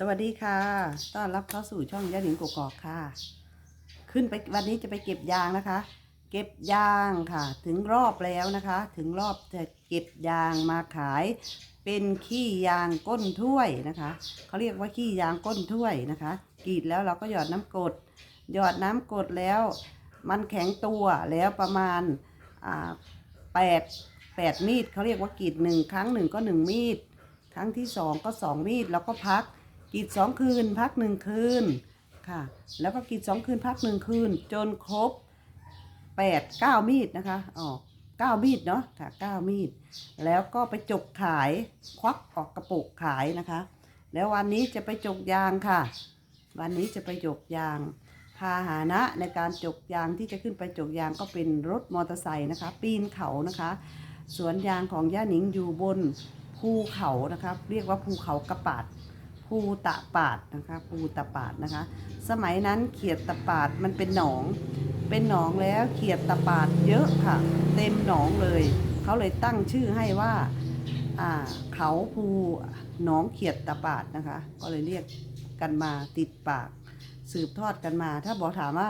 สวัสดีค่ะ ต้อนรับเข้าสู่ช่องยาหนิงกกอกค่ะ ขึ้นไปวันนี้จะไปเก็บยางนะคะ เก็บยางค่ะ ถึงรอบแล้วนะคะ ถึงรอบจะเก็บยางมาขาย เป็นขี้ยางก้นถ้วยนะคะ เขาเรียกว่าขี้ยางก้นถ้วยนะคะ กรีดแล้วเราก็หยอดน้ำกรดหยอดน้ำกรดแล้ว มันแข็งตัวแล้วประมาณอ่าแปดแปดมีดเขาเรียกว่ากรีดหนึ่งครั้งหนึ่งก็หนึ่งมีดครั้งที่สองก็สองมีดแล้วก็พัก กรีดสองคืนพักหนึ่งคืนค่ะ แล้วก็กรีดสองคืนพักหนึ่งคืน จนครบแปดเก้ามีดนะคะอ๋อเก้ามีดเนาะค่ะเก้ามีด แล้วก็ไปจกขายควักออกกระปุกขายนะคะ แล้ววันนี้จะไปจกยางค่ะ วันนี้จะไปจกยางพาหานะในการจกยางที่จะขึ้นไปจกยางก็เป็นรถมอเตอร์ไซค์นะคะ ปีนเขานะคะ สวนยางของย่าหนิงอยู่บนภูเขานะคะ เรียกว่าภูเขากระปาด ภูตะปาดนะคะภูตะปาดนะคะ สมัยนั้นเขียดตะปาดมันเป็นหนอง เป็นหนองแล้วเขียดตะปาดเยอะค่ะ เต็มหนองเลย เขาเลยตั้งชื่อให้ว่าอ่าเขาภูหนองเขียดตะปาดนะคะ ก็เลยเรียกกันมาติดปาก สืบทอดกันมา ถ้าบอกถามว่า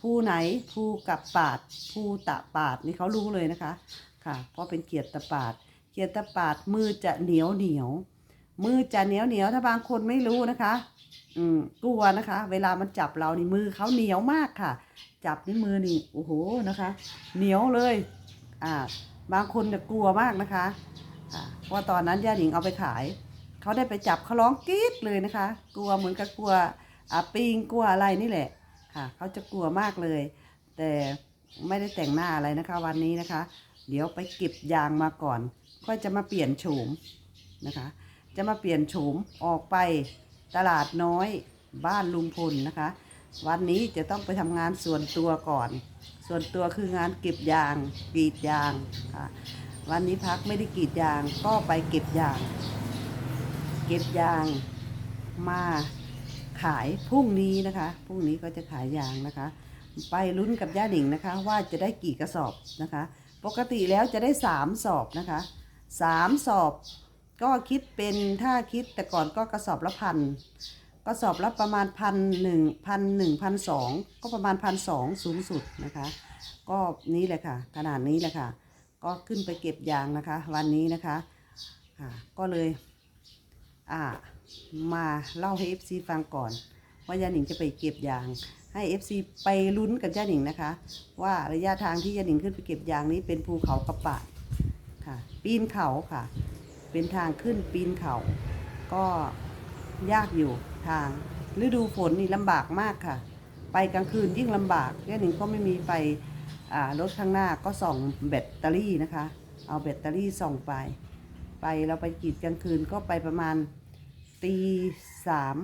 ภูไหนภูกับปาดภูตะปาดนี่เขารู้เลยนะคะค่ะ เพราะเป็นเกียรติตะปาดเกียรติตะปาดมือจะเหนียวเหนียว มือจะเหนียวเหนียวถ้าบางคนไม่รู้นะคะ อืมกลัวนะคะ เวลามันจับเรานี่มือเขาเหนียวมากค่ะ จับนี่มือนี่โอ้โหนะคะ เหนียวเลย อ่า บางคนจะกลัวมากนะคะอ่าเพราะว่าตอนนั้นย่าหนิงเอาไปขาย เขาได้ไปจับเขาร้องกรี๊ดเลยนะคะ กลัวเหมือนกับกลัวอ่าปิงกลัวอะไรนี่แหละ ค่ะ เขาจะกลัวมากเลย แต่ไม่ได้แต่งหน้าอะไรนะคะ วันนี้นะคะ เดี๋ยวไปเก็บยางมาก่อน ค่อยจะมาเปลี่ยนโฉมนะคะ จะมาเปลี่ยนโฉมออกไปตลาดน้อยบ้านลุงพลนะคะ วันนี้จะต้องไปทำงานส่วนตัวก่อน ส่วนตัวคืองานเก็บยางกรีดยางค่ะวันนี้พักไม่ได้กรีดยางก็ไปเก็บยาง เก็บยางมาขายพรุ่งนี้นะคะพรุ่งนี้ก็จะขายยางนะคะ ไปลุ้นกับย่าหนิงนะคะ ว่าจะได้กี่กระสอบนะคะ ปกติแล้วจะได้สามสอบนะคะสามสอบ ก็คิดเป็นถ้าคิดแต่ก่อนก็กระสอบละพันกระสอบละประมาณพันหนึ่งพันหนึ่งพันสองก็ประมาณพันสองสูงสุดนะคะ ก็นี้เลยค่ะ ขนาดนี้เลยค่ะ ก็ขึ้นไปเก็บยางนะคะ วันนี้นะคะค่ะก็เลยอ่ามาเล่าให้ FC ฟังก่อน ว่ายาหนิงจะไปเก็บยาง ให้ FC ไปลุ้นกับยาหนิงนะคะ ว่าระยะทางที่ยาหนิงขึ้นไปเก็บยางนี้เป็นภูเขากระปาค่ะ ปีนเขาค่ะ เป็นทางขึ้นปีนเขาก็ยากอยู่ทาง ฤดูฝนนี่ลำบากมากค่ะ ไปกลางคืนยิ่งลำบากย่หนิงก็ไม่มีไฟรถข้างหน้าก็ส่องแบตเตอรี่นะคะ เอาแบตเตอรี่ส่องไป ไปเราไปกรีดกลางคืนก็ไปประมาณตีสาม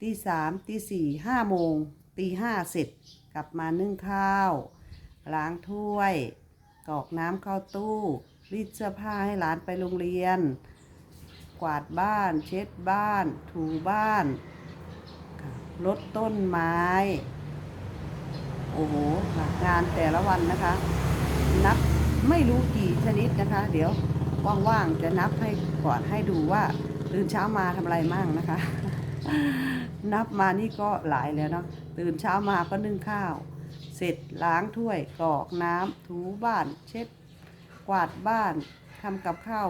ตีสามตีสี่ห้าโมงตีห้าเสร็จกลับมานึ่งข้าว ล้างถ้วยกรอกน้ำเข้าตู้ รีดเสื้อผ้าให้หลานไปโรงเรียน กวาดบ้าน เช็ดบ้าน ถูบ้านค่ะรดต้นไม้ โอ้โหงานแต่ละวันนะคะ นับไม่รู้กี่ชนิดนะคะ เดี๋ยวว่างๆจะนับให้ก่อนให้ดูว่าตื่นเช้ามาทำอะไรมั่งนะคะ นับมานี่ก็หลายแล้วเนาะตื่นเช้ามาก็นึ่งข้าว เสร็จล้างถ้วยกรอกน้ำถูบ้าน เช็ด กวาดบ้านทำกับข้าว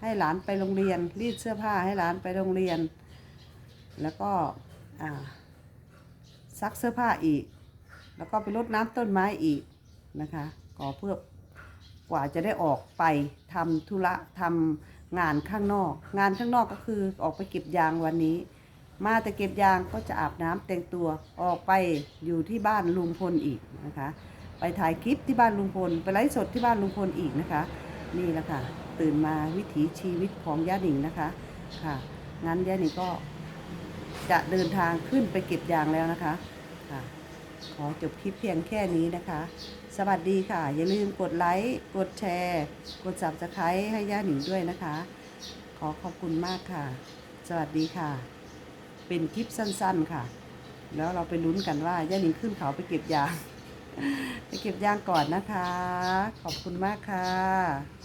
ให้หลานไปโรงเรียน รีดเสื้อผ้าให้หลานไปโรงเรียน แล้วก็ซักเสื้อผ้าอีก แล้วก็ไปรดน้ำต้นไม้อีกนะคะก็เพื่อกว่าจะได้ออกไปทำธุระทำงานข้างนอก งานข้างนอกก็คือออกไปเก็บยางวันนี้ มาแต่เก็บยางก็จะอาบน้ำแต่งตัวออกไปอยู่ที่บ้านลุงพลอีกนะคะ ไปถ่ายคลิปที่บ้านลุงพล ไปไลฟ์สดที่บ้านลุงพลอีกนะคะ นี่แหละค่ะ ตื่นมาวิถีชีวิตของย่าหนิงนะคะค่ะ งั้นย่าหนิงก็จะเดินทางขึ้นไปเก็บยางแล้วนะคะค่ะขอจบคลิปเพียงแค่นี้นะคะ สวัสดีค่ะ อย่าลืมกดไลค์ กดแชร์ กด subscribe ให้ย่าหนิงด้วยนะคะ ขอขอบคุณมากค่ะ สวัสดีค่ะ เป็นคลิปสั้นๆค่ะ แล้วเราไปลุ้นกันว่าย่าหนิงขึ้นเขาไปเก็บยาง ไปเก็บยางก่อนนะคะ ขอบคุณมากค่ะ